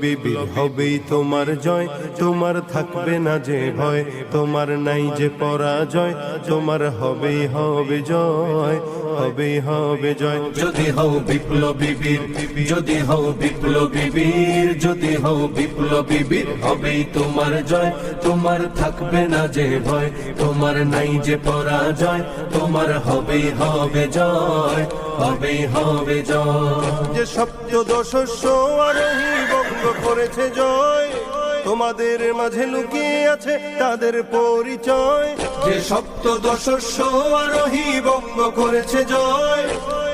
বীর হবেই তোমার জয়। তোমার থাকবে না যে ভয়, তোমার নাই যে পরাজয়। তোমার হবেই হবে জয়, হবেই হবে জয়। যদি হও বিপ্লবী বীর, যদি হও বিপ্লবী বীর, যদি হও বিপ্লবী বীর, হবেই তোমার জয়। তোমার থাকবে না যে ভয়, তোমার নাই যে পরাজয়। তোমার হবেই হবে জয়, হবেই হবে জয়। যে সপ্তদশস্য আরোহী করেছে জয়। তোমাদের মাঝে লুকিয়ে আছে তাদের পরিচয়। যে সপ্তদশ আরোহী বঙ্গ করেছে জয়।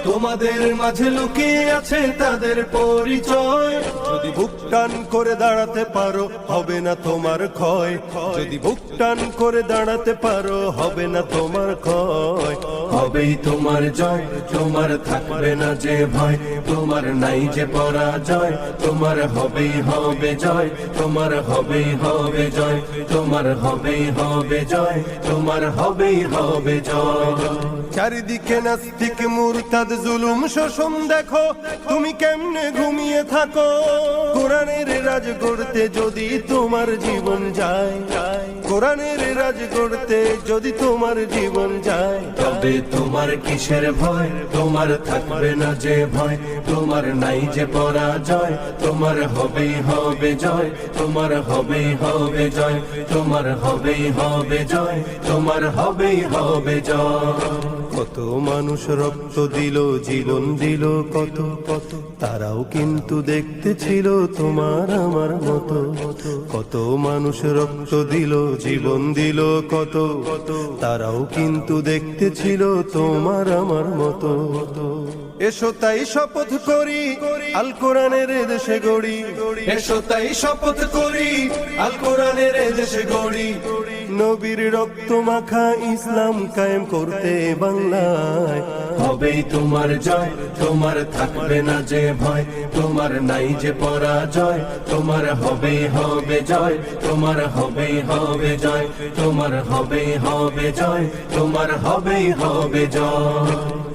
তোমাদের মাঝে লুকিয়ে আছে তাদের পরিচয়। যদি বুক টান করে দাঁড়াতে পারো, হবে না তোমার ক্ষয়। যদি বুক টান করে দাঁড়াতে পারো, হবে না তোমার ক্ষয়। হবেই তোমার জয়, তোমার থাকবে না যে ভয়। তোমার নাই যে পরাজয়, তোমার হবেই হবে জয়। তোমার হবেই হবে জয়, তোমার হবেই হবে জয়। তোমার হবেই হবে জয়। চারিদিকে নাস্তিক মুরতাদ জুলুম শোষণ দেখো। তুমি কেমনে ঘুমিয়ে থাকো? কোরআনের রাজ করতে যদি তোমার জীবন যায়, কোরআনের রাজ করতে যদি তোমার জীবন যায়, তবে তোমার কিসের ভয়? তোমার থাকবে না যে ভয়। তোমার নাই যে পরাজয়। তোমার হবে হবে জয়। তোমার হবেই হবে জয়। তোমার হবেই হবে জয়। তোমার হবে হবে জয়। কত মানুষ রক্ত দিল, জীবন দিল, কত কত। তারাও কিন্তু দেখতে ছিল তোমার আমার মতো। কত মানুষ রক্ত দিল জীবন দিল কত? তারাও কিন্তু দেখতে ছিল তোমার আমার মতো। এসো তাই শপথ করি আল কোরআনের দেশে গড়ি। এসো তাই শপথ করি আল কোরআনের দেশে গড়ি। নবীর রক্ত মাখা ইসলাম কায়েম করতে বাংলায়। হবেই তোমার জয় তোমার থাকবে না যে ভয় তোমার নাই যে পরাজয় তোমার হবে হবে জয় তোমার হবে হবে জয় তোমার হবে হবে জয় তোমার হবে হবে জয়।